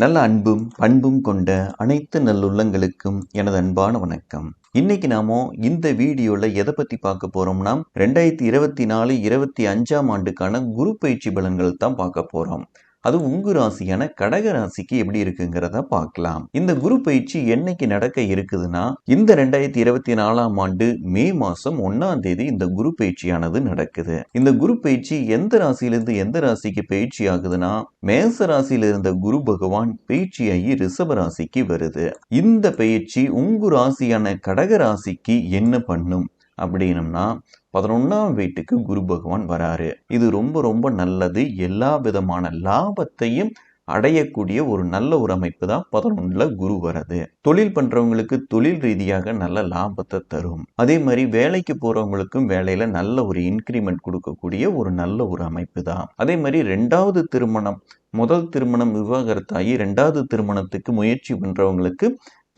நல்ல அன்பும் பண்பும் கொண்ட அனைத்து நல்லுள்ளங்களுக்கும் எனது அன்பான வணக்கம். இன்னைக்கு நாமோ இந்த வீடியோவில் எதை பத்தி பார்க்க போறோம்னா ரெண்டாயிரத்தி இருபத்தி நாலு இருபத்தி அஞ்சாம் ஆண்டுக்கான குரு பயிற்சி பலன்கள் தான் பார்க்க போறோம். அது உங்கு ராசியான கடக ராசிக்கு எப்படி இருக்குங்கிறத பார்க்கலாம். இந்த குரு பயிற்சி என்னைக்கு நடக்க இருக்குதுன்னா இந்த ரெண்டாயிரத்தி இருபத்தி நாலாம் ஆண்டு மே மாசம் ஒன்னாம் தேதி இந்த குரு பயிற்சியானது நடக்குது. இந்த குரு பயிற்சி எந்த ராசியிலிருந்து எந்த ராசிக்கு பயிற்சி ஆகுதுன்னா மேச ராசியில இருந்த குரு பகவான் பயிற்சியாகி ரிஷப ராசிக்கு வருது. இந்த பயிற்சி உங்கு ராசியான கடக ராசிக்கு என்ன பண்ணும்? அப்படின்னம்னா பதினொன்றாம் வீட்டுக்கு குரு பகவான் வராரு. இது ரொம்ப ரொம்ப நல்லது. எல்லா விதமான லாபத்தையும் அடையக்கூடிய ஒரு நல்ல ஒரு அமைப்பு தான் பதினொன்றில் குரு வரது தொழில் பண்ணுறவங்களுக்கு தொழில் ரீதியாக நல்ல லாபத்தை தரும். அதே மாதிரி வேலைக்கு போகிறவங்களுக்கும் வேலையில் நல்ல ஒரு இன்க்ரிமெண்ட் கொடுக்கக்கூடிய ஒரு நல்ல ஒரு அமைப்பு தான். அதே மாதிரி ரெண்டாவது திருமணம் முதல் திருமணம் விவாகரத்தாகி ரெண்டாவது திருமணத்துக்கு முயற்சி பண்ணுறவங்களுக்கு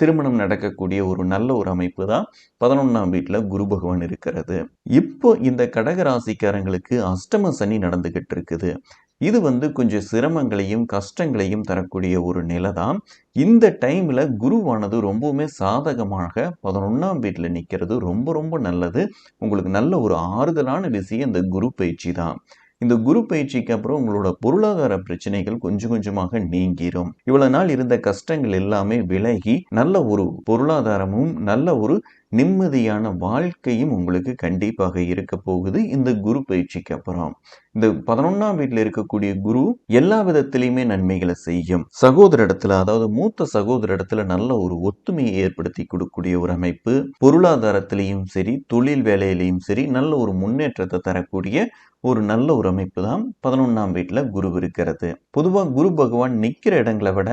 திருமணம் நடக்கக்கூடிய ஒரு நல்ல ஒரு அமைப்பு தான் பதினொன்றாம் வீட்டில் குரு பகவான் இருக்கிறது. இப்போ இந்த கடக ராசிக்காரங்களுக்கு அஷ்டம சனி நடந்துகிட்டு இருக்குது. இது வந்து கொஞ்சம் சிரமங்களையும் கஷ்டங்களையும் தரக்கூடிய ஒரு நிலை தான் இந்த டைமில் குருவானது ரொம்பவுமே சாதகமாக பதினொன்றாம் வீட்டில் நிற்கிறது ரொம்ப ரொம்ப நல்லது. உங்களுக்கு நல்ல ஒரு ஆறுதலான விஷயம் இந்த குரு பயிற்சி தான் இந்த குரு பயிற்சிக்கு அப்புறம் உங்களோட பொருளாதார பிரச்சனைகள் கொஞ்சம் கொஞ்சமாக நீங்கிரும். இவ்வளவு நாள் இருந்த கஷ்டங்கள் எல்லாமே விலகி நல்ல ஒரு பொருளாதாரமும் நல்ல ஒரு நிம்மதியான வாழ்க்கையும் உங்களுக்கு கண்டிப்பாக இருக்க போகுது. இந்த குரு பயிற்சிக்கு அப்புறம். இந்த பதினொன்னாம் வீட்டில் இருக்கக்கூடிய குரு எல்லா விதத்திலையுமே நன்மைகளை செய்யும். சகோதர இடத்துல அதாவது மூத்த சகோதர இடத்துல நல்ல ஒரு ஒத்துமையை ஏற்படுத்தி கொடுக்கக்கூடிய ஒரு அமைப்பு. பொருளாதாரத்திலையும் சரி தொழில் வேலையிலையும் சரி நல்ல ஒரு முன்னேற்றத்தை தரக்கூடிய ஒரு நல்ல ஒரு அமைப்பு தான் பதினொன்றாம் வீட்டில் குரு இருக்கிறது. பொதுவாக குரு பகவான் நிற்கிற இடங்களை விட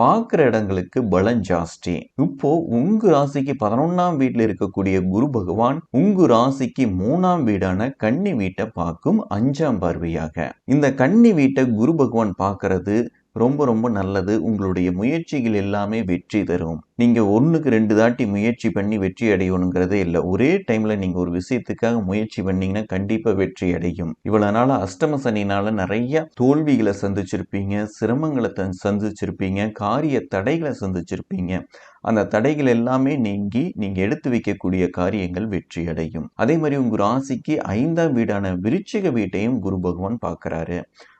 பார்க்குற இடங்களுக்கு பலம் ஜாஸ்தி. இப்போ உங்க ராசிக்கு பதினொன்னாம் வீட்டில் இருக்கக்கூடிய குரு பகவான் உங்க ராசிக்கு மூணாம் வீடான கன்னி வீட்டை பார்க்கும் அஞ்சாம் பார்வையாக. இந்த கன்னி வீட்டை குரு பகவான் பார்க்கறது ரொம்ப ரொம்ப நல்லது. உங்களுடைய முயற்சிகள் எல்லாமே வெற்றி தரும். நீங்க ஒன்றுக்கு ரெண்டு தாட்டி முயற்சி பண்ணி வெற்றி அடையணுங்கிறதே இல்லை. ஒரே டைம்ல நீங்க ஒரு விஷயத்துக்காக முயற்சி பண்ணீங்கன்னா கண்டிப்பா வெற்றி அடையும். இவ்வளவு நாள அஷ்டம சனினால நிறைய தோல்விகளை சந்திச்சிருப்பீங்க சிரமங்களை சந்திச்சிருப்பீங்க காரிய தடைகளை சந்திச்சிருப்பீங்க. அந்த தடைகள் எல்லாமே நீங்கி நீங்க எடுத்து வைக்கக்கூடிய காரியங்கள் வெற்றி அடையும். அதே மாதிரி உங்க ராசிக்கு ஐந்தாம் வீடான விருச்சிக வீட்டையும் குரு பகவான் பார்க்கிறாரு.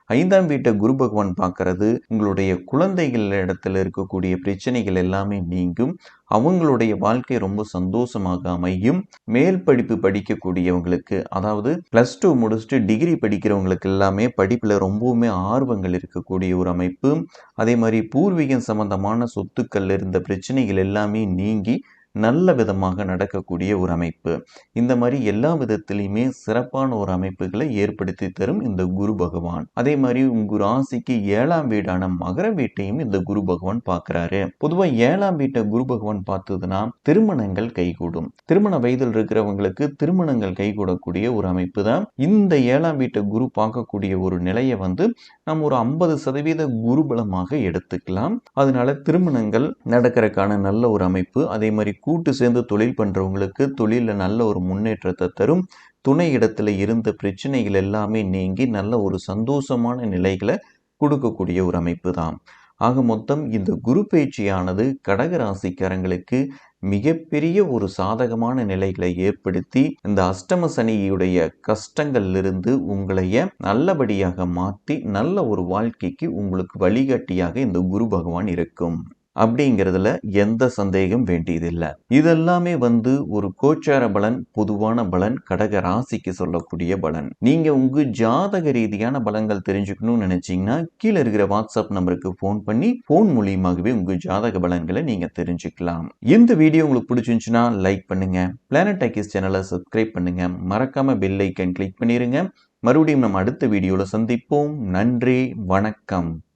ஐந்தாம் வீட்டை குரு பகவான் பார்க்கறது உங்களுடைய குழந்தைகள் இடத்துல இருக்கக்கூடிய பிரச்சனைகள் எல்லாமே நீங்கும். அவங்களுடைய வாழ்க்கை ரொம்ப சந்தோஷமாக அமையும். மேல் படிப்பு படிக்கக்கூடியவங்களுக்கு அதாவது பிளஸ் டூ முடிச்சுட்டு டிகிரி படிக்கிறவங்களுக்கு எல்லாமே படிப்பில் ரொம்பவுமே ஆர்வங்கள் இருக்கக்கூடிய ஒரு அமைப்பு. அதே மாதிரி பூர்வீகம் சம்பந்தமான சொத்துக்கள் இருந்த பிரச்சனைகள் எல்லாமே நீங்கி நல்ல விதமாக நடக்கக்கூடிய ஒரு அமைப்பு. இந்த மாதிரி எல்லா விதத்திலையுமே சிறப்பான ஒரு அமைப்புகளை ஏற்படுத்தி தரும் இந்த குரு பகவான். அதே மாதிரி உங்க ராசிக்கு ஏழாம் வீடான மகர வீட்டையும் இந்த குரு பகவான் பார்க்கிறாரு. பொதுவாக ஏழாம் வீட்டை குரு பகவான் பார்த்ததுன்னா திருமணங்கள் கைகூடும். திருமண வயதில் இருக்கிறவங்களுக்கு திருமணங்கள் கைகூடக்கூடிய ஒரு அமைப்பு தான். இந்த ஏழாம் வீட்டை குரு பார்க்கக்கூடிய ஒரு நிலையை வந்து நம்ம ஒரு ஐம்பது சதவீத குருபலமாக எடுத்துக்கலாம். அதனால திருமணங்கள் நடக்கிறதுக்கான நல்ல ஒரு அமைப்பு. அதே மாதிரி கூட்டு சேர்ந்து தொழில் பண்ணுறவங்களுக்கு தொழிலில் நல்ல ஒரு முன்னேற்றத்தை தரும். துணை இடத்துல இருந்த பிரச்சனைகள் எல்லாமே நீங்கி நல்ல ஒரு சந்தோஷமான நிலைகளை கொடுக்கக்கூடிய ஒரு அமைப்பு தான் ஆக மொத்தம் இந்த குரு பயிற்சியானது கடக ராசிக்காரங்களுக்கு மிகப்பெரிய ஒரு சாதகமான நிலைகளை ஏற்படுத்தி இந்த அஷ்டம சனியுடைய கஷ்டங்கள்லிருந்து உங்களைய நல்லபடியாக மாற்றி நல்ல ஒரு வாழ்க்கைக்கு உங்களுக்கு வழிகாட்டியாக இந்த குரு பகவான் இருக்கும். அப்படிங்கிறதுல எந்த சந்தேகம் வேண்டியதில்லை. இதெல்லாமே வந்து ஒரு கோச்சார பலன் பொதுவான பலன் கடக ராசிக்கு சொல்லக்கூடிய பலன். நீங்க உங்க ஜாதக ரீதியான பலன்கள் தெரிஞ்சுக்கணும்னு நினைச்சீங்கன்னா கீழே இருக்கிற வாட்ஸ்அப் நம்பருக்கு ஃபோன் பண்ணி ஃபோன் மூலியமாகவே உங்க ஜாதக பலன்களை நீங்க தெரிஞ்சுக்கலாம். இந்த வீடியோ உங்களுக்கு பிடிச்சிருந்துச்சுன்னா லைக் பண்ணுங்க. பிளானட் டைக்கிஸ் சேனலை சப்ஸ்கிரைப் பண்ணுங்க. மறக்காம பெல் ஐக்கன் கிளிக் பண்ணிருங்க. மறுபடியும் நம்ம அடுத்த வீடியோவில் சந்திப்போம். நன்றி வணக்கம்.